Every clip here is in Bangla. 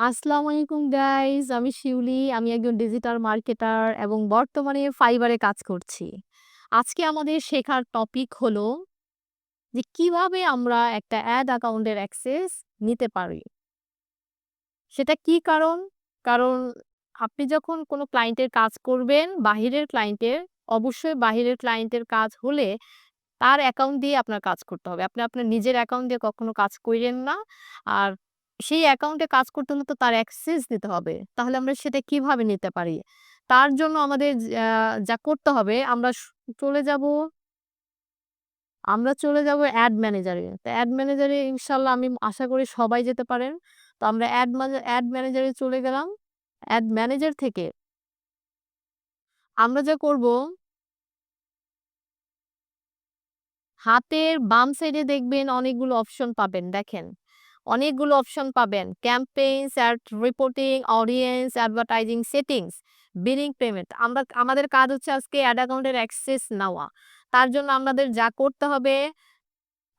আসসালামু আলাইকুম গাইস। আমি শিউলি। আমি একজন ডিজিটাল মার্কেটার এবং বর্তমানে ফাইবারে কাজ করছি। আজকে আমাদের শেখার টপিক হলো যে কীভাবে আমরা একটা অ্যাড অ্যাকাউন্টের অ্যাক্সেস নিতে পারি। সেটা কি কারণ? কারণ আপনি যখন কোনো ক্লায়েন্টের কাজ করবেন, বাহিরের ক্লায়েন্টের, অবশ্যই বাহিরের ক্লায়েন্টের কাজ হলে তার অ্যাকাউন্ট দিয়ে আপনার কাজ করতে হবে। আপনি আপনার নিজের অ্যাকাউন্ট দিয়ে কখনো কাজ কইরেন না। আর সেই অ্যাকাউন্টে কাজ করতে হলে তো তার অ্যাক্সেস দিতে হবে। তাহলে আমরা সেটা কীভাবে নিতে পারি? তার জন্য আমাদের যা করতে হবে, আমরা চলে যাব আমরা চলে যাব অ্যাড ম্যানেজারে। তো অ্যাড ম্যানেজারে ইনশাল্লাহ আমি আশা করি সবাই যেতে পারেন। তো আমরা অ্যাড অ্যাড ম্যানেজারে চলে গেলাম। অ্যাড ম্যানেজার থেকে আমরা যা করব হাতের বাম সাইডে দেখবেন অনেকগুলো অপশন পাবেন দেখেন। অনেকগুলো অপশন পাবেন। Campaigns, ad reporting, audience, advertising settings, billing payment. আমরা আমাদের কাজ হচ্ছে আজকে অ্যাড অ্যাকাউন্টের অ্যাক্সেস নেওয়া। তার জন্য আমাদের যা করতে হবে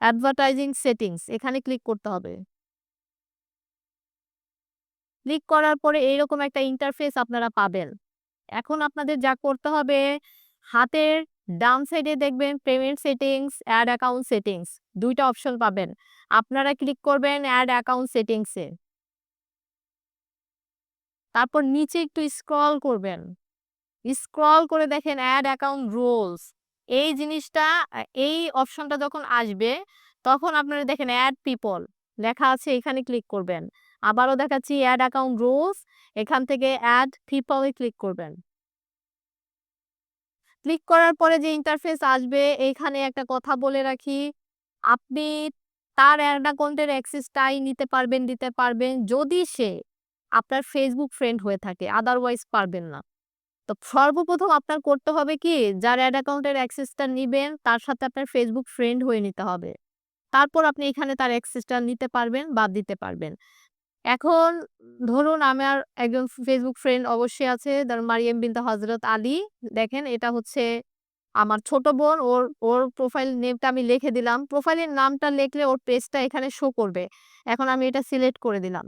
অ্যাডভার্টাইজিং সেটিংস এখানে ক্লিক করতে হবে। ক্লিক করার পরে এইরকম একটা ইন্টারফেস আপনারা পাবেন। এখন আপনাদের যা করতে হবে হাতের ডান সাইডে দেখবেন payment settings, ad account settings দুইটা অপশন পাবেন। আপনারা ক্লিক করবেন অ্যাড অ্যাকাউন্ট সেটিংস। তারপর নিচে একটু স্ক্রল করবেন। স্ক্রল করে দেখেন অ্যাড অ্যাকাউন্ট রোলস এই জিনিসটা এই অপশনটা যখন আসবে তখন আপনারা দেখেন অ্যাড পিপল লেখা আছে এখানে ক্লিক করবেন। আবারও দেখাচ্ছি অ্যাড অ্যাকাউন্ট রোলস এখান থেকে অ্যাড পিপল ক্লিক করবেন। ক্লিক করার পরে যে ইন্টারফেস আসবে এইখানে একটা কথা বলে রাখি, আপনি তার অ্যাকাউন্টের অ্যাক্সেসটাই নিতে পারবেন, দিতে পারবেন যদি সে আপনার ফেসবুক ফ্রেন্ড হয়ে থাকে। আদারওয়াইজ পারবেন না। তো সর্বপ্রথম আপনার করতে হবে কি যার অ্যাড অ্যাকাউন্টের অ্যাক্সেসটা নেবেন তার সাথে আপনার ফেসবুক ফ্রেন্ড হয়ে নিতে হবে। তারপর আপনি এখানে তার অ্যাক্সেসটা নিতে পারবেন বা দিতে পারবেন। এখন ধরুন আমার একজন ফেসবুক ফ্রেন্ড অবশ্যই আছে ধরুন মারিয়াম বিনতে হজরত আলী। দেখেন এটা হচ্ছে আমার ছোট বোন। ওর ওর প্রোফাইল নেমটা আমি লিখে দিলাম। প্রোফাইলের নামটা লিখলে ওর পেজটা এখানে শো করবে। এখন আমি এটা সিলেক্ট করে দিলাম।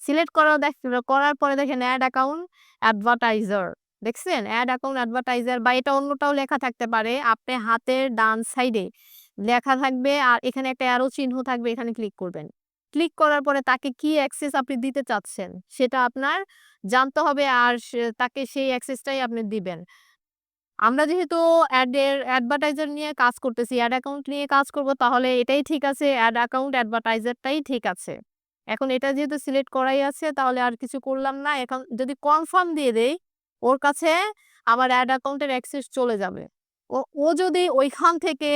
সিলেক্ট করা দেখ, করার পরে দেখেন অ্যাড অ্যাকাউন্ট অ্যাডভার্টাইজার দেখছেন? অ্যাড অ্যাকাউন্ট অ্যাডভার্টাইজার বা এটা অন্যটাও লেখা থাকতে পারে। আপনি হাতের ডান সাইডে লেখা থাকবে আর এখানে একটা অ্যারো চিহ্ন থাকবে, এখানে ক্লিক করবেন। ক্লিক করার পরে তাকে কি অ্যাক্সেস আপনি দিতে চাচ্ছেন সেটা আপনার জানতে হবে আর তাকে সেই অ্যাক্সেসটাই আপনি দিবেন। আমরা যেহেতু অ্যাডের অ্যাডভার্টাইজার নিয়ে কাজ করতেছি, অ্যাড অ্যাকাউন্ট নিয়ে কাজ করব তাহলে এটাই ঠিক আছে অ্যাড অ্যাকাউন্ট অ্যাডভার্টাইজারটাই ঠিক আছে। এখন এটা যেহেতু সিলেক্ট করাই আছে তাহলে আর কিছু করলাম না। এখন যদি কনফার্ম দিয়ে দেই ওর কাছে আমার অ্যাড অ্যাকাউন্টের অ্যাক্সেস চলে যাবে। ও ও যদি ওইখান থেকে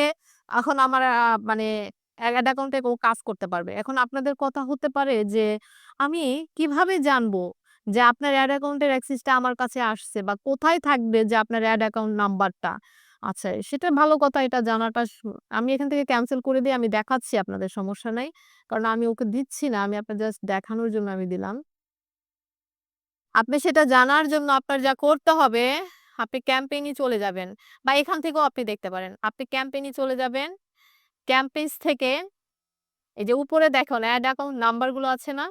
এখন আমার মানে অ্যাড অ্যাকাউন্টে কাজ করতে পারবে। এখন আপনাদের কথা হতে পারে যে, আমি কীভাবে জানব যে আপনার অ্যাড অ্যাকাউন্টের অ্যাক্সেসটা আমার কাছে আসছে বা কোথায় থাকবে যে আপনার অ্যাড অ্যাকাউন্ট নাম্বারটা? আচ্ছা সেটা ভালো কথা এটা জানাটা আমি এখান থেকে ক্যান্সেল করে দিয়ে আমি দেখাচ্ছি, আপনাদের সমস্যা নাই। কারণ আমি ওকে দিচ্ছি না। আমি আপনার জাস্ট দেখানোর জন্য আমি দিলাম। আপনি সেটা জানার জন্য আপনার যা করতে হবে, আপনি ক্যাম্পেইন চলে যাবেন বা এখান থেকেও আপনি দেখতে পারেন। আপনি ক্যাম্পেইন চলে যাবেন। ক্যাম্পেইনস থেকে এই যে উপরে দেখুন অ্যাড অ্যাকাউন্ট নাম্বারগুলো আছে না?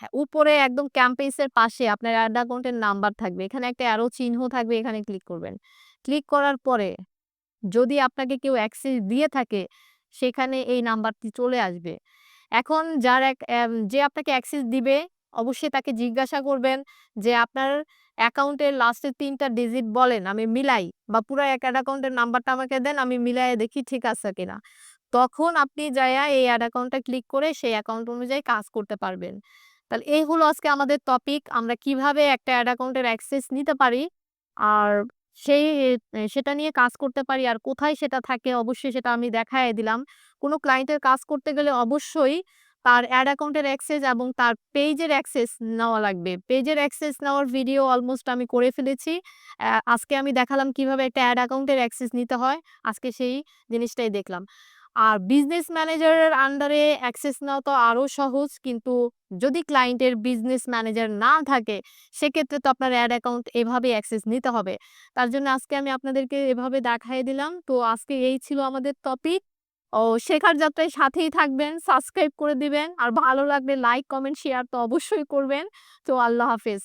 হ্যাঁ, উপরে একদম ক্যাম্পেইনস এর পাশে আপনার অ্যাড অ্যাকাউন্টের নাম্বার থাকবে। এখানে একটা অ্যারো চিহ্ন থাকবে এখানে ক্লিক করবেন। ক্লিক করার পরে যদি আপনাকে কেউ অ্যাক্সেস দিয়ে থাকে সেখানে এই নাম্বারটি চলে আসবে। এখন যার এক যে আপনাকে অ্যাক্সেস দিবে অবশ্যই তাকে জিজ্ঞাসা করবেন যে আপনার অ্যাকাউন্টের লাস্টের ৩ টা ডিজিট বলেন, আমি মিলাই বা পুরো এক অ্যাকাউন্টের নাম্বারটা আমাকে দেন, আমি মিলায়ে দেখি ঠিক আছে কিনা। তখন আপনি যাইয়া এই অ্যাড অ্যাকাউন্টটা ক্লিক করে সেই অ্যাকাউন্ট অনুযায়ী কাজ করতে পারবেন। তাহলে এই হলো আজকে আমাদের টপিক। আমরা কীভাবে একটা অ্যাড অ্যাকাউন্টের অ্যাক্সেস নিতে পারি আর সেই, সেটা নিয়ে কাজ করতে পারি আর কোথায় সেটা থাকে, অবশ্যই সেটা আমি দেখায়ে দিলাম। কোনো ক্লায়েন্টের কাজ করতে গেলে অবশ্যই তার অ্যাড অ্যাকাউন্টের অ্যাক্সেস এবং তার পেজের অ্যাক্সেস নেওয়া লাগবে। পেজের অ্যাক্সেস নেওয়ার ভিডিও অলমোস্ট আমি করে ফেলেছি। আজকে আমি দেখালাম কীভাবে একটা অ্যাড অ্যাকাউন্টের অ্যাক্সেস নিতে হয়। আজকে সেই জিনিসটাই দেখলাম। আর বিজনেস ম্যানেজারের আন্ডারে অ্যাক্সেস নেওয়া তো আরও সহজ। কিন্তু যদি ক্লায়েন্টের বিজনেস ম্যানেজার না থাকে, সেক্ষেত্রে তো আপনার অ্যাড অ্যাকাউন্ট এভাবেই অ্যাক্সেস নিতে হবে। তার জন্য আজকে আমি আপনাদেরকে এভাবে দেখাই দিলাম। তো আজকে এই ছিল আমাদের টপিক। ও শেখার যাত্রায় সাথেই থাকবেন, সাবস্ক্রাইব করে দিবেন। আর ভালো লাগলে লাইক, কমেন্ট, শেয়ার তো অবশ্যই করবেন। তো আল্লাহ হাফেজ।